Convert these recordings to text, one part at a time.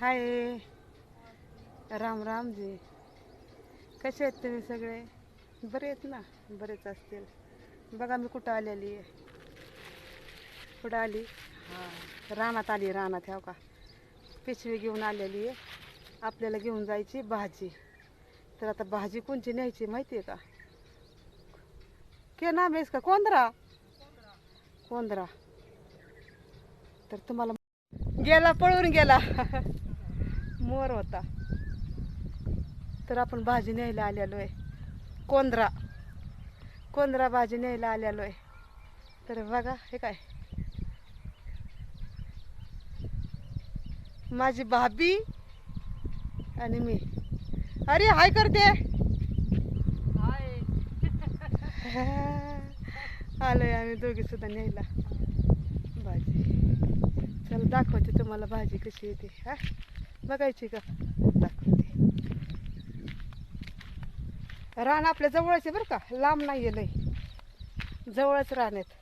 हाय. राम राम जी. कसे आहेत तुम्ही सगळे? बरे आहेत ना? बरेच असतील. बघा मी कुठं आलेली आहे. कुठं आली? हां रानात आली रानात ह्या हो का? पिशवी घेऊन आलेली आहे. आपल्याला घेऊन जायची भाजी. तर आता भाजी कोणची न्यायची माहिती आहे का? के नाम आहेस का कोंदरा? कोंदरा. तर तुम्हाला गेला पळून गेला. मोर होता. तर आपण भाजी न्यायला आलेलो आहे कोंदरा. कोंदरा भाजी न्यायला आलेलो आहे तर बघा हे काय? माझी भाभी आणि मी. अरे हाय करते. आलोय आम्ही दोघी सुद्धा न्यायला. भाजी. चल दाखवते तुम्हाला भाजी कशी येते हा? बघायची का? दाखवते रान आपल्या जवळच आहे बरं का? लांब नाही आहे लय. जवळच रान आहेत.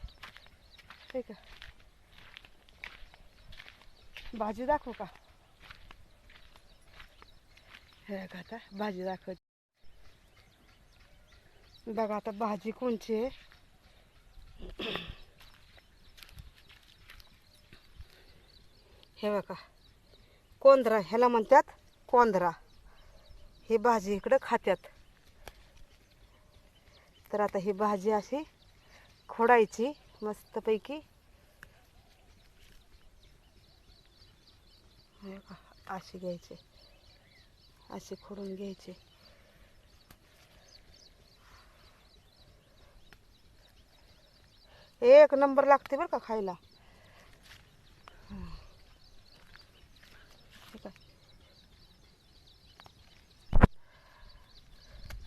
हे का? भाजी दाखवू का? हे का आता भाजी दाखवते. बघा आता भाजी कोणची आहे. हे बघा. कोंदरा ह्याला म्हणतात कोंदरा. ही भाजी इकडं खात्यात. तर आता ही भाजी अशी खोडायची मस्तपैकी. अशी घ्यायची. अशी खोडून घ्यायची. एक नंबर लागते बरं का खायला हे काय.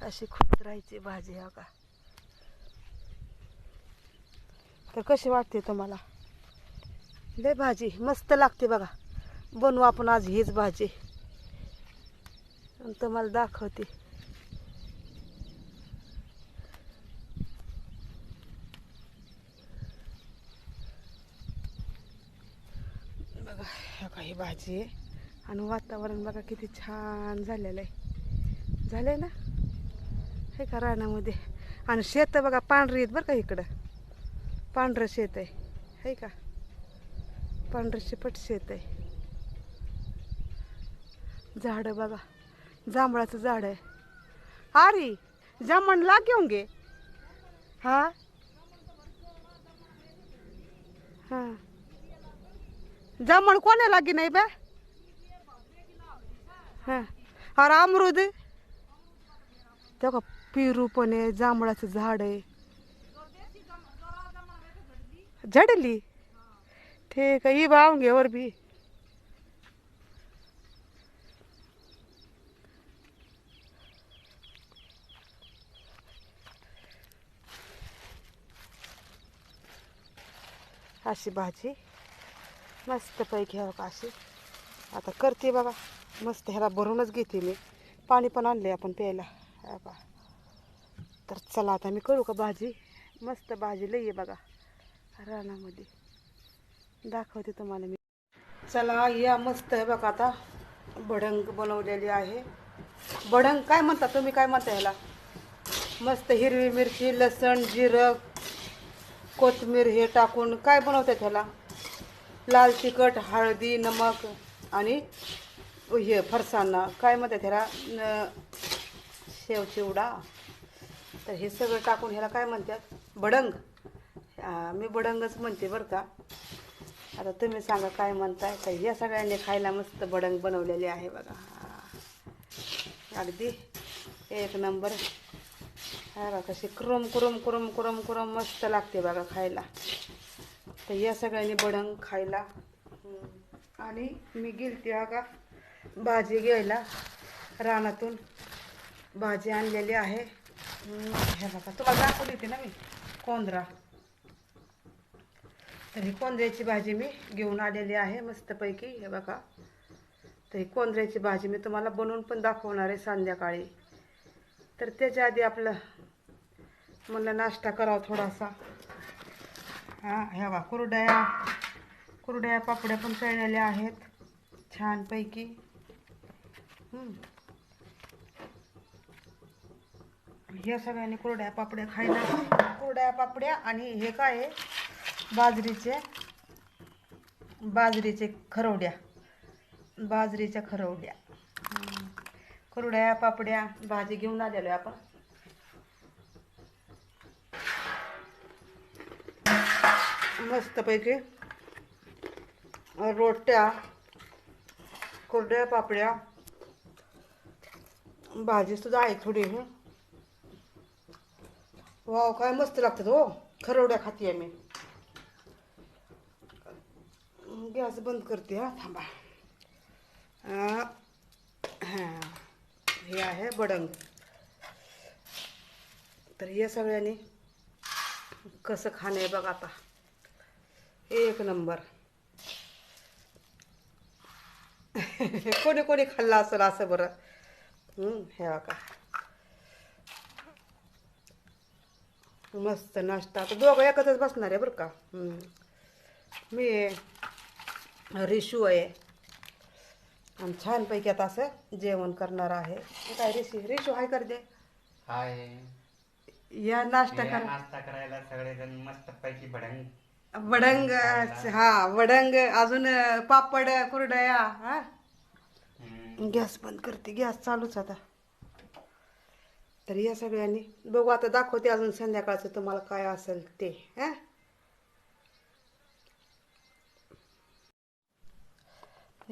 अशी खूप राहायची भाजी हा का? तर कशी वाटते तुम्हाला? लय भाजी मस्त लागते बघा. बनवू आपण आज हीच भाजी. आणि तुम्हाला दाखवते. बघा ह्या काही भाजी. आहे आणि वातावरण बघा किती छान झालेलं आहे. झालंय ना? हे का रानामध्ये? आणि शेत बघा पांढरी आहेत बरं का इकडं. पांढरं शेत आहे. हे का? पांढरं शेपट शेत आहे. झाडं बघा. जांभळाचं झाड आहे. अरे जांभण लाग घेऊन घे. हा? हा. जांभळ कोणा लागी नाही बा? हा. अरे अमृद तेव्हा पेरू पण आहे जांभळाचं झाड आहे. झडली? ठीक आहे ही बावून घे वर बी अशी भाजी. मस्त मस्तपैकी हो का अशी. आता करते बाबा मस्त ह्याला भरूनच घेते मी. पाणी पण आणले आपण प्यायला. बा तर चला आता मी करू का भाजी? मस्त भाजी लई आहे बघा. रानामध्ये. दाखवते तुम्हाला मी. चला या मस्त आहे बघा आता. भडंग बनवलेली आहे. भडंग काय म्हणता तुम्ही? काय म्हणता ह्याला? मस्त हिरवी मिरची लसण जिरं कोथमीर हे टाकून काय बनवतात ह्याला? लाल तिखट हळदी नमक आणि हे फरसाणा. काय म्हणतात ह्याला? न शेव चिवडा तर हे सगळं टाकून ह्याला काय म्हणतात? बडंग. मी बडंगच म्हणते बरं का. आता तुम्ही सांगा काय म्हणताय? तर या सगळ्यांनी खायला मस्त बडंग बनवलेले आहे बघा. अगदी एक नंबर. हा बघा कशी कुरम कुरम कुरम कुरम कुरम मस्त लागते बघा खायला. तर या सगळ्यांनी बडंग खायला. आणि मी गेलते बघा भाजी घ्यायला. रानातून भाजी आणलेली आहे. हे बघा तुम्हाला दाखवली होती ना मी कोंदरा. तर ही कोंदऱ्याची भाजी मी घेऊन आलेली आहे मस्तपैकी हे बघा. तर ही कोंदऱ्याची भाजी मी तुम्हाला बनवून पण दाखवणार आहे संध्याकाळी. तर त्याच्या आधी आपलं म्हणलं नाश्ता करावा थोडासा. हां ह्या बा कुरड्या कुरड्या पापड्या पण तळलेल्या आहेत छानपैकी हम्म. ह्या सगळ्यांनी कुरड्या पापड्या खायला. कुरड्या पापड्या आणि हे काय आहे? बाजरीचे बाजरीचे खरवड्या. बाजरीच्या खरवड्या. हम्म. कुरड्या पापड्या भाजी घेऊन आलेलो आहे आपण. मस्तपैकी रोट्या कुरड्या पापड्या. भाजी सुद्धा आहे थोडी. ही वाव काय मस्त लागतात हो खरवड्या खाते मी गॅस बंद करते हा थांबा हां हे आहे बडंग तर हे सगळ्यांनी कसं खाणं आहे बघ आता एक नंबर कोणी कोणी खाल्लं असेल असं बरं ह्या हे बघा मस्त नाश्ता. तर दोघं एकत्रच बसणार आहे बरं का. मी रिशू आहे. आणि छानपैकी आता असं जेवण करणार आहे. काय रिशी? रिशू हाय कर दे. हाय. या नाश्ता या कर. नाश्ता करायला सगळेजण मस्त पैकी भडंग वडंग हा वडंग अजून पापड कुरडया हा? हम्म, गॅस बंद करते गॅस चालूच आता. तर या सगळ्यांनी. बघू आता दाखवते अजून संध्याकाळचं तुम्हाला काय असेल ते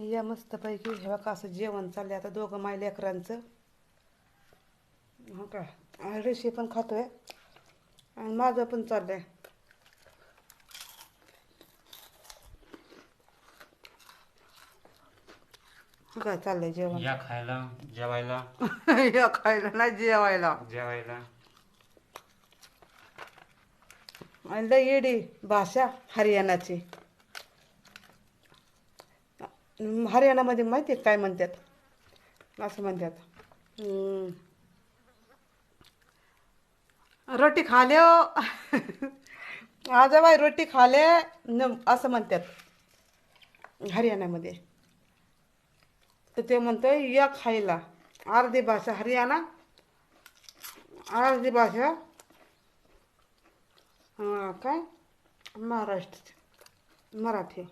या मस्तपैकी हे बघा असं जेवण चाललंय आता दोघं माय लेकरांचं. हो का रेशी पण खातोय. आणि माझं पण चाललंय. आहे काय चाललंय जेवण? या खायला जेवायला. या खायला नाही जेवायला. जेवायला. आणि लय येडी भाषा हरियाणाची. हरियाणामध्ये माहिती काय म्हणतात? असं म्हणतात. रोटी खाल्यो? आज बाई रोटी खाले न असं म्हणतात. हरियाणामध्ये. तर ते म्हणतंय या खायला. अर्धी भाषा हरियाणा. अर्धी भाषा हां काय? महाराष्ट्र मराठी.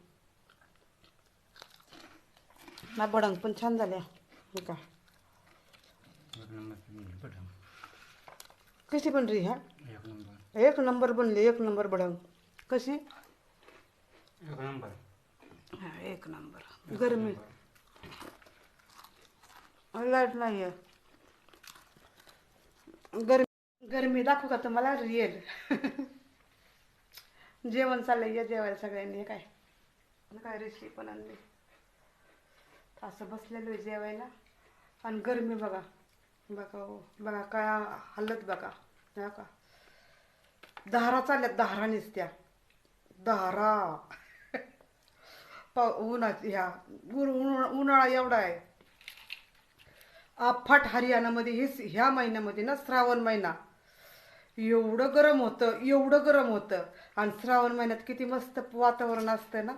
ना बडंग पण छान झाल्या. हो का? कशी बनली ह्या? एक नंबर बनली एक नंबर बडंग. कशी? एक नंबर. हा, एक नंबर. गरमी. लाइट नाही आहे गरमी गरमी दाखवू का तुम्हाला रिअल जेवण चाललंय या जेवायला सगळ्यांनी काय? काय रेसिपी पण आणली. असं बसलेलो आहे जेवायला. आणि गरमी बघा. बघा हो, बघा काय हल्लत बघा. हा का? दहारा चालल्यात दहारा निसत्या. दहारा पा उन्हात ह्या उन्हाळा एवढा आहे. अफाट हरियाणामध्ये हेच ह्या महिन्यामध्ये ना श्रावण महिना. एवढं गरम होतं एवढं गरम होतं. आणि श्रावण महिन्यात किती मस्त वातावरण असतं ना.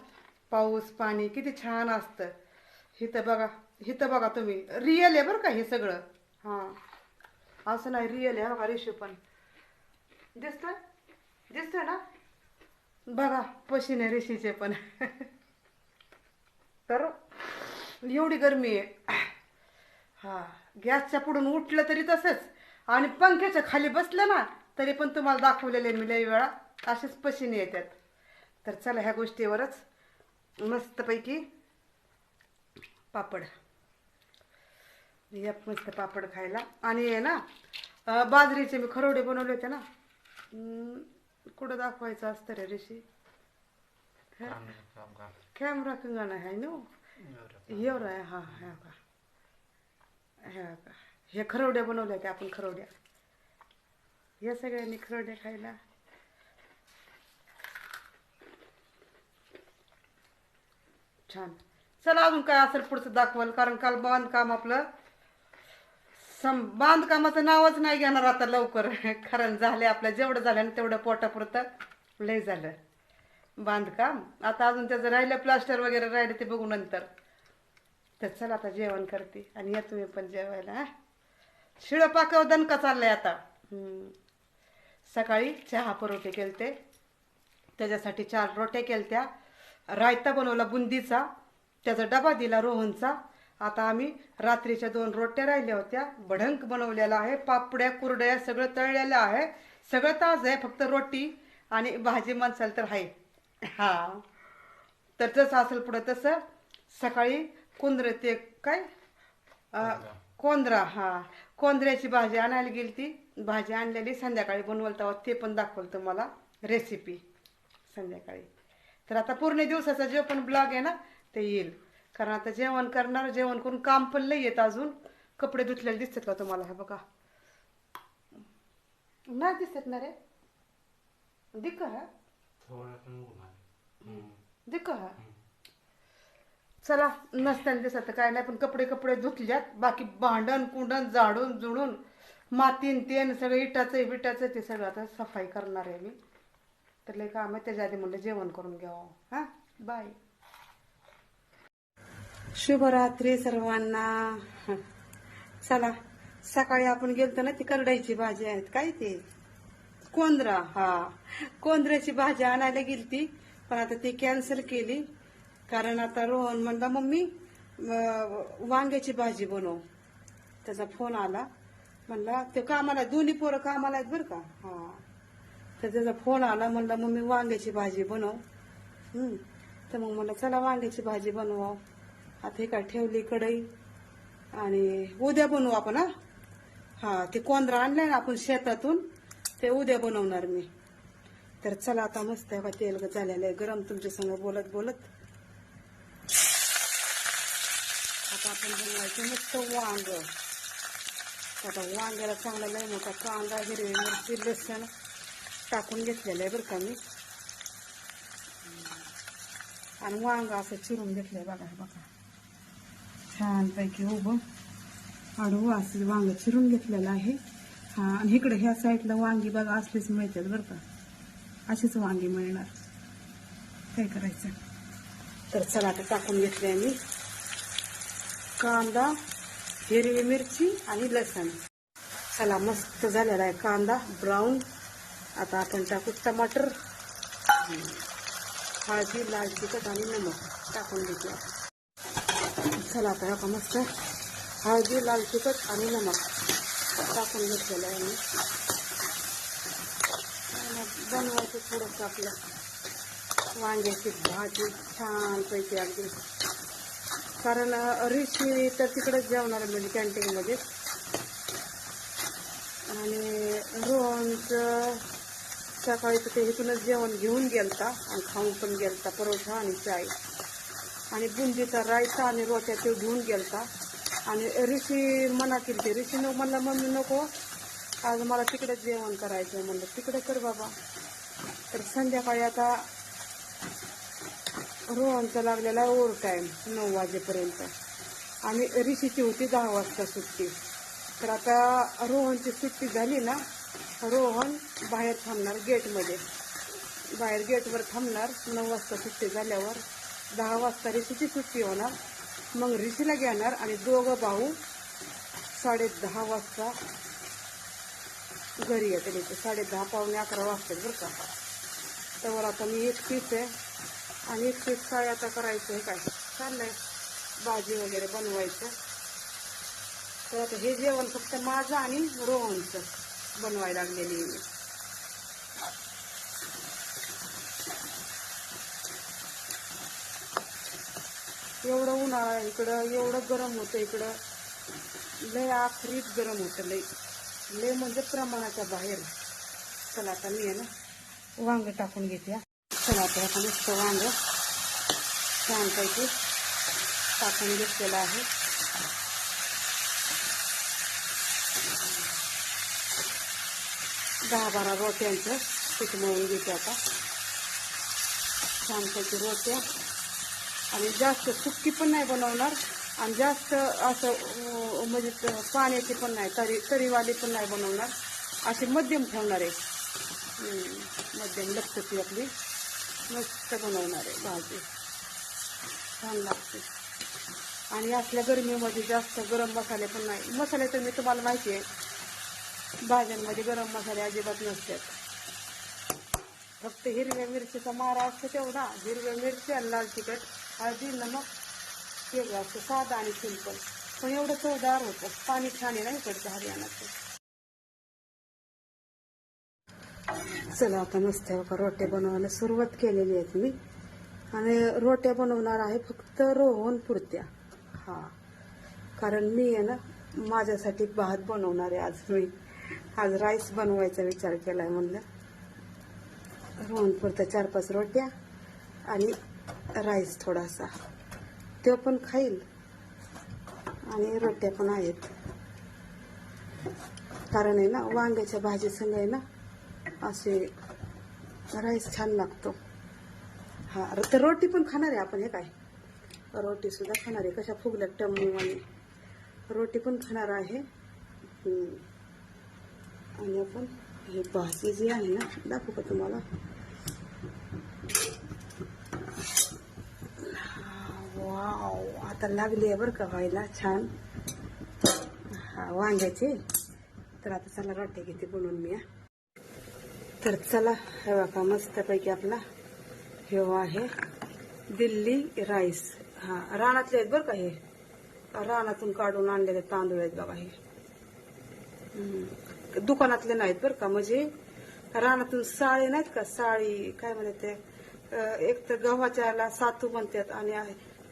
पाऊस पाणी किती छान असतं. हिथं बघा हिथं बघा तुम्ही. रिअल आहे बरं का हे सगळं. हां. असं नाही रिअल आहे बघा रेशो पण. दिसतं दिसतं ना? बघा पशीने रेशीचे पण. तर एवढी गरमी आहे. हा गॅसच्या पुढून उठलं तरी तसंच. आणि पंख्याच्या खाली बसलं ना तरी पण तुम्हाला दाखवलेले मी लई वेळा. असेच पशीने येतात. तर चला ह्या गोष्टीवरच मस्तपैकी पापड. या मस्त पापड खायला. आणि आहे ना बाजरीचे मी खरवडे बनवले होते ना. कुठं दाखवायचं असतं रे ऋषी? कॅमेरा कंगण आहे ना? एवढं आहे हा हा का हे का हे खरवड्या बनवल्या त्या आपण खरवड्या. या सगळ्यांनी खरवड्या खायला. छान. चला अजून काय असेल पुढचं दाखवाल कारण काल बांधकाम आपलं सम बांधकामाचं नावच नाही घेणार आता लवकर. कारण झाले आपलं जेवढं झालं ना तेवढं पोटापुरतं लय झालं. बांधकाम. आता अजून त्याचं राहिलं प्लास्टर वगैरे राहिलं ते बघू नंतर. तर चला आता जेवण करते आणि या तुम्ही पण जेवायला हा? शिळं पाकव दणका चाललंय आता. सकाळी चहा परोठे केलते. त्याच्यासाठी चार रोट्या केलत्या. रायता बनवला बुंदीचा. त्याचा डबा दिला रोहनचा. आता आम्ही रात्रीच्या दोन रोट्या राहिल्या होत्या. भडंक बनवलेला आहे. पापड्या कुरड्या सगळं तळलेलं आहे. सगळं ताज आहे फक्त रोटी आणि भाजी म्हणसाल तर आहे. हा. तर जसं असेल पुढं तसं सकाळी कुंद्र ते काय? कोंद्रा. हा. कोंद्र्याची भाजी आणायला गेली ती. भाजी आणलेली संध्याकाळी बनवलं तेव्हा ते पण दाखवलं तुम्हाला रेसिपी संध्याकाळी. तर आता पूर्ण दिवसाचा जो पण ब्लॉग आहे ना ते येईल. कारण आता जेवण करणार जेवण करून काम पण लई येत अजून. कपडे धुतलेले दिसतात का तुम्हाला? हे बघा. नाही दिसत ना रे. दिक्क हा. दिक्क हा. चला नसताना दिसत तर काय नाही पण कपडे कपडे धुतल्यात. बाकी भांडण कुंडण झाडून जुडून मातीन तेन सगळं इटाचं बिटाचं ते सगळं आता सफाई करणार आहे मी. तर लय काम आहे त्याच्या आधी म्हणलं जेवण करून घ्यावं. हा? बाय. शुभरात्री सर्वांना. चला सकाळी आपण गेलतो ना ती करडाईची भाजी आहेत काय ते? कोंद्रा हा. कोंद्र्याची भाजी आणायला गेलती पण आता ती कॅन्सल केली. कारण आता रोहन म्हणला मम्मी वांग्याची भाजी बनव. त्याचा फोन आला. म्हणला ते कामाला दोन्ही पोरं कामाला आहेत बरं का? हा. तर त्याचा फोन आला म्हणला मम्मी वांग्याची भाजी बनव. तर मग म्हणलं चला वांग्याची भाजी बनवा आता हे काय ठेवली कढई? आणि उद्या बनवू आपण हा? हा ते कोंद्रा आणलाय ना आपण शेतातून ते उद्या बनवणार मी. तर चला आता मस्त आहे बा तेल झालेलं आहे गरम तुमच्या संग बोलत बोलत आता आपण बनवायचं मस्त वांग. आता वांग्याला चांगला लय मोठा कांदा हिरवी मिरची लसण टाकून घेतलेलं आहे बरं का मी. आणि वांग असं चिरून घेतलंय बघा बघा. छानपैकी उभं. आडू असं वांग चिरून घेतलेलं आहे. हा आणि इकडे ह्या साईडला वांगी बघा असलीच मिळतात बरं का. अशीच वांगी मिळणार. काय करायचं? तर चला आता टाकून घेतले मी. कांदा हिरवी मिरची आणि लसण. चला मस्त झालेला आहे कांदा ब्राऊन आता आपण टाकू टमाटर. हळदी लाल तिखट आणि नमक टाकून घेतलं. चला आता आपण मस्त हळदी लाल तिखट आणि नमक टाकून घेतलेलं आहे मी. आणि बनवायचं थोडंसं आपलं. वांग्याची भाजी छानपैकी अगदी. कारण ऋषी तर तिकडेच जेवणार म्हणजे कॅन्टीनमध्ये आणि रोहनचं सकाळी तर ते इथूनच जेवण घेऊन गेलता आणि खाऊन पण गेलता परोठा आणि चाय. आणि बुंदीचा रायता आणि रोट्या ते घेऊन गेलता. आणि ऋषी मना केली ते ऋषी नको म्हणला मम्मी नको आज मला तिकडेच जेवण करायचं म्हणलं. तिकडे कर बाबा. तर संध्याकाळी आता रोहनचा लागलेला ओव्हर टाईम नऊ वाजेपर्यंत. आणि ऋषीची होती दहा वाजता सुट्टी. तर आता रोहनची सुट्टी झाली ना रोहन बाहेर थांबणार गेटमध्ये. बाहेर गेटवर थांबणार नऊ वाजता सुट्टी झाल्यावर दहा वाजता ऋषीची सुट्टी होणार. मग ऋषीला घेणार आणि दोघं भाऊ साडे दहा वाजता घरी येते इथे. साडे दहा पावणे अकरा वाजता बरं का. तर आता मी एकटीच आहे. आणि एकटीच काय आता करायचं आहे काय? चाललंय. भाजी वगैरे बनवायचं. तर आता हे जेवण फक्त माझं आणि रोहनचं बनवायला लागलेली आहे. एवढं उन्हाळा इकडं एवढं गरम होतं इकडं. लय आखरीत गरम होतं लय. लय म्हणजे प्रमाणाच्या बाहेर. चला आता मी आहे ना वांग टाकून घेते चला आता आता मस्त वांग छानपैकी टाकून घेतलेलं आहे. दहा बारा रोट्यांचं पीठ मळून घेते आता. छानपैकी रोट्या. आणि जास्त सुक्की पण नाही बनवणार आणि जास्त असं म्हणजे पाण्याची पण नाही तरी तरीवाली पण नाही बनवणार. अशी मध्यम ठेवणार आहे. मध्यम लक्षची आपली. मस्त बनवणार आहे भाजी. छान लागते. आणि असल्या गरमीमध्ये जास्त गरम मसाले पण नाही. मसाले तर मी तुम्हाला माहिती आहे भाज्यांमध्ये गरम मसाले अजिबात नसतात. फक्त हिरव्या मिरचीचा मारा असतो तेवढा. हिरव्या मिरची आणि लाल तिखट हळदी नमक वेगळं असतं साधा आणि सिंपल पण एवढं चवदार होतं. पाणी छान आहे ना इकडचं हरियाणाचं. चला आता मस्त रोटे रोट्या बनवायला सुरुवात केलेली आहे मी आणि रोट्या बनवणार आहे फक्त रोहन पुरत्या. हा. कारण मी आहे ना माझ्यासाठी भात बनवणार आहे आज मी. आज राईस बनवायचा विचार केलाय म्हणलं. रोहन पुरत्या चार पाच रोट्या आणि राईस थोडासा. तो पण खाईल. आणि रोट्या पण आहेत. कारण आहे ना वांग्याच्या भाजी संग आहे ना असे राईस छान लागतो. हा र- तर रोटी पण खाणार आहे आपण हे काय? रोटी सुद्धा खाणार आहे कशा फुगल्यात टमणीवाणी. रोटी पण खाणार आहे. आणि आपण हे भाजी जी आहे ना दाखवू का तुम्हाला? वाव आता लागली आहे बरं का व्हायला छान. हा वांग्याची. तर आता चला रोटी घेते बनवून मी हा. तर चला हे बघा मस्तपैकी आपला हे आहे. दिल्ली राईस. हा रानातले आहेत बरं का हे? रानातून काढून आणलेले तांदूळ आहेत बघा हे. दुकानातले नाहीत बरं का म्हणजे रानातून साळे नाहीत का? साळी काय म्हणतात ते? एक तर गव्हाच्याला सातू म्हणतात आणि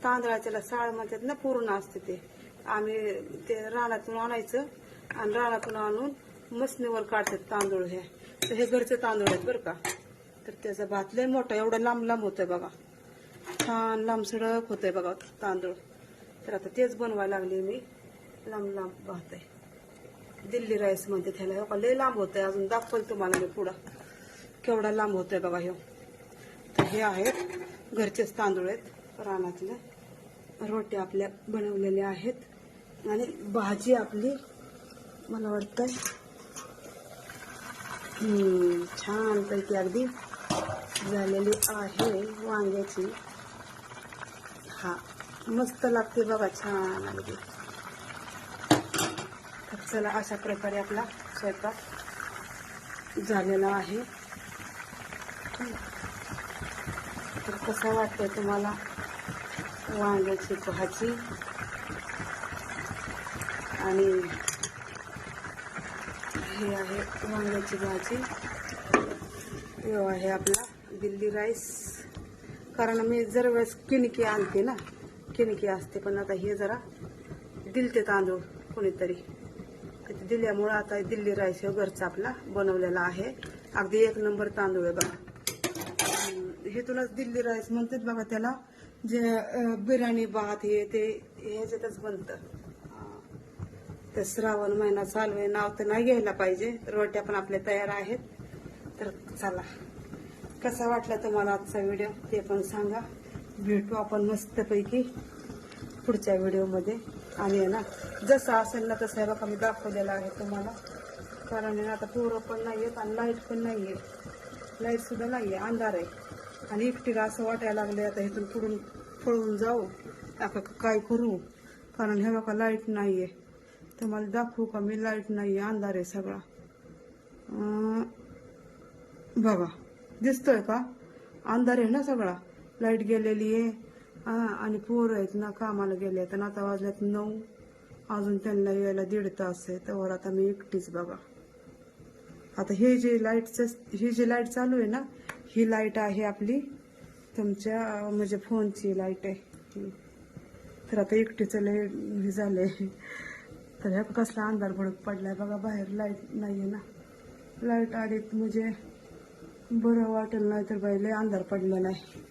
तांदळाच्याला साळ म्हणतात ना पूर्ण असते ते. आम्ही ते रानातून आणायचं आणि रानातून आणून मसनीवर काढतात तांदूळ हे. तर हे घरचे तांदूळ आहेत बरं का. तर त्याचा भात लय मोठा एवढा लांब लांब होतोय बघा. छान लांब सडक होतोय बघा तांदूळ. तर आता तेच बनवायला लागले मी. लांब लांब भात आहे. दिल्ली राईस म्हणते त्याला बघा का लय लांब होतंय. अजून दाखवल तुम्हाला मी पुढं. केवढा लांब होतोय बघा ह्यो. तर हे आहेत घरचेच तांदूळ आहेत. रानातले रोट्या आपल्या बनवलेल्या आहेत. आणि भाजी आपली मला वाटतंय छानपैकी अगदी झालेली आहे वांग्याची. हा मस्त लागते बघा छान अगदी. तर चला अशा प्रकारे आपला स्वयंपाक झालेला आहे. तर कसं वाटतंय तुम्हाला वांग्याची भाजी? आणि हे आहे वांग्याची भाजी. हे आहे आपला दिल्ली राईस. कारण मी जर वेळेस किणकी आणते ना किणकी असते पण आता हे जरा दिलते तांदूळ कोणीतरी. दिल्यामुळं आता दिल्ली राईस हे घरचा आपला बनवलेला आहे. अगदी एक नंबर तांदूळ आहे बघा. हे हेतूनच दिल्ली राईस म्हणतात बघा त्याला. जे बिर्याणी भात हे ते ह्याच्यातच बनतं. तर श्रावण महिना चालू आहे नाव तर नाही घ्यायला पाहिजे. रोट्या पण आपल्या तयार आहेत. तर चला. कसा वाटला तुम्हाला आजचा व्हिडिओ? ते पण सांगा. भेटू आपण मस्तपैकी पुढच्या व्हिडिओमध्ये. आणि आहे ना जसं असेल ना तसं बघा मी दाखवलेलं आहे तुम्हाला. कारण ना आता पोरं पण नाही आहेत आणि लाइट पण नाही आहे लाईटसुद्धा नाही आहे अंधार आहे. आणि एकटीला असं वाटायला लागले आता इथून पुढून पळून जाऊ. आता काय करू? कारण हे बघा लाइट नाही आहे तर मला दाखवू का? मी लाइट नाही आहे अंधार आहे सगळा. बघा दिसतोय का? अंधार आहे ना सगळा. लाइट गेलेली आहे. आणि पोरं आहेत ना कामाला गेले आहेत. आणि आता वाजल्यात नऊ. अजून त्यांना यायला दीड तास आहे. त्यावर आता मी एकटीच बघा. आता हे जे लाईटचं ही जी लाइट चालू आहे ना ही लाइट आहे आपली. तुमच्या म्हणजे फोनची लाइट आहे. तर आता एकटीचं लय हे झालंय. तर ह्या कसला अंधार भडक पडलाय. बघा बाहेर लाइट नाहीये ना. लाइट आली म्हणजे बरं वाटेल नाही तर बाई लय अंधार पडलेला नाही.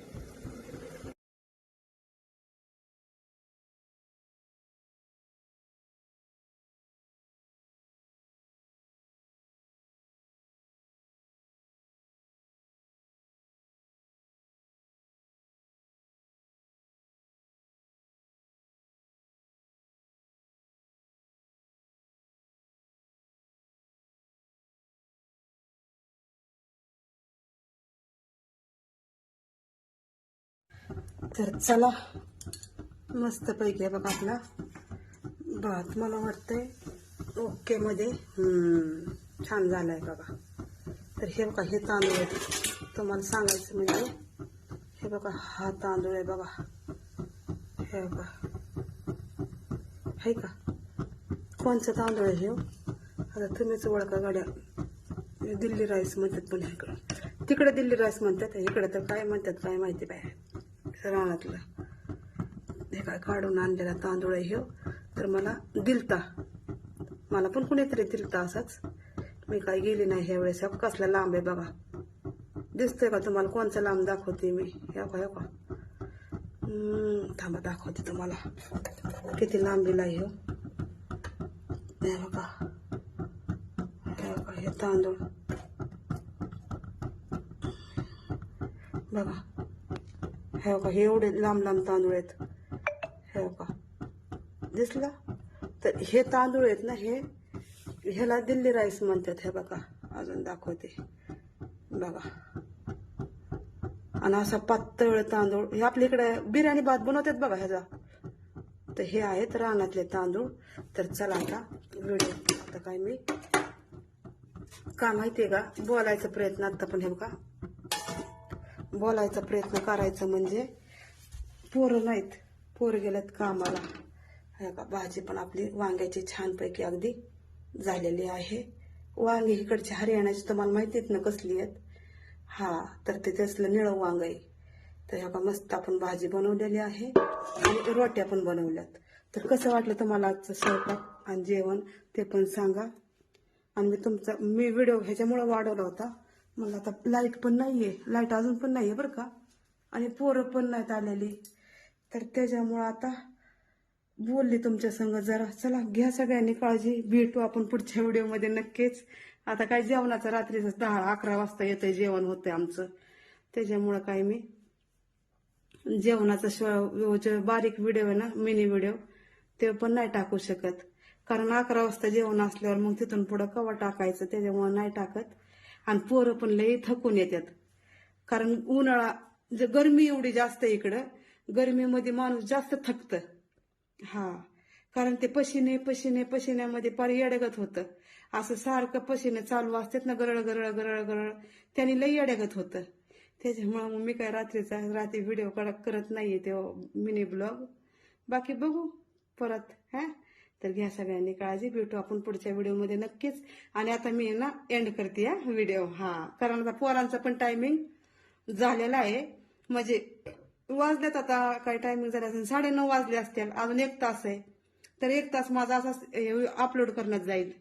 तर चला. मस्त पैकी आहे बघा आपला. भात मला वाटतंय ओके मध्ये. हम्म, छान झालाय बघा तर हे बघा हे तांदूळ आहे. तुम्हाला सांगायचं म्हणजे हे बघा हा तांदूळ आहे बघा. हे बघा. आहे का? कोणचं तांदूळ आहे हे? आता तुम्हीच ओळखा गाड्या. दिल्ली राईस म्हणतात पण इकडं. तिकडे दिल्ली राईस म्हणतात इकडे तर काय म्हणतात काय माहिती बाय रानातलं. हे काय काढून आणलेला तांदूळ आहे ह्यो. तर मला दिलता. मला पण कुणीतरी दिलता असाच. मी काय गेली नाही ह्या वेळेस कसला लांब आहे बघा. दिसतोय का तुम्हाला? कोणचा लांब दाखवते मी? हे का हे का? थांबा दाखवते तुम्हाला. किती लांबीला आहे हो हे बघा हे तांदूळ. बघा. हे का? हे एवढे लांब लांब तांदूळ आहेत. हे का? दिसला? तर हे तांदूळ आहेत ना हे? ह्याला दिल्ली राईस म्हणतात हे बघा. अजून दाखवते. बघा. आणि असा पातळ तांदूळ. हे आपल्या इकडे बिर्याणी भात बनवतात बघा ह्याचा. तर हे आहेत रानातले तांदूळ. तर चला आता व्हिडिओ आता काय मी का माहितीये का? बोलायचा प्रयत्न आता पण हे बघा. बोलायचा प्रयत्न करायचा म्हणजे पोरं नाहीत. पोरं गेलेत कामाला. हे का भाजी पण आपली वांग्याची छानपैकी अगदी झालेली आहे. वांगी इकडची हरियाणाची तुम्हाला माहिती आहेत ना कसली आहेत. हा तर ते असलं निळं वांग आहे. तर ह्या का मस्त आपण भाजी बनवलेली आहे आणि रोट्या पण बनवल्यात. तर कसं वाटलं तुम्हाला आजचं स्वयंपाक आणि जेवण ते पण सांगा. आणि मी तुमचा मी व्हिडिओ ह्याच्यामुळं वाढवला होता. मला आता लाइट पण नाहीये. लाइट अजून पण नाहीये बरं का. आणि पोरं पण नाहीत आलेली. तर त्याच्यामुळं आता बोलली तुमच्या संग जरा. चला घ्या सगळ्यांनी काळजी. भेटू आपण पुढच्या व्हिडिओमध्ये नक्कीच. आता काय जेवणाचं रात्रीचं दहा अकरा वाजता येतंय जेवण होतंय आमचं. त्याच्यामुळं काय मी जेवणाचा शो जे बारीक व्हिडिओ आहे ना मिनी व्हिडिओ ते पण नाही टाकू शकत. कारण अकरा वाजता जेवण असल्यावर मग तिथून पुढं कवा टाकायचं? त्याच्यामुळं नाही टाकत. आणि पोरं पण लई थकून येतात. कारण उन्हाळा जे गरमी एवढी जास्त इकडं गरमीमध्ये माणूस जास्त थकतं. हा. कारण ते पशिने पशिने पशिन्यामध्ये पार येडगत होतं. असं सारखं पशिने चालू असतात ना गरळ गरळ गरळ गरळ. त्याने लई येडगत होतं. त्याच्यामुळं मग मी काय रात्रीचा रात्री व्हिडिओ करत नाहीये ते मिनी ब्लॉग बाकी बघू परत हा? तर घ्या सगळ्यांनी काळजी भेटू आपण पुढच्या व्हिडिओमध्ये नक्कीच. आणि आता मी ना एंड करते या व्हिडिओ. हा कारण आता पोरांचा पण टायमिंग झालेला आहे. म्हणजे वाजल्यात आता काय टायमिंग झालं असेल साडेनऊ वाजले असतील. अजून एक तास आहे. तर एक तास माझा असा अपलोड करण्यात जाईल.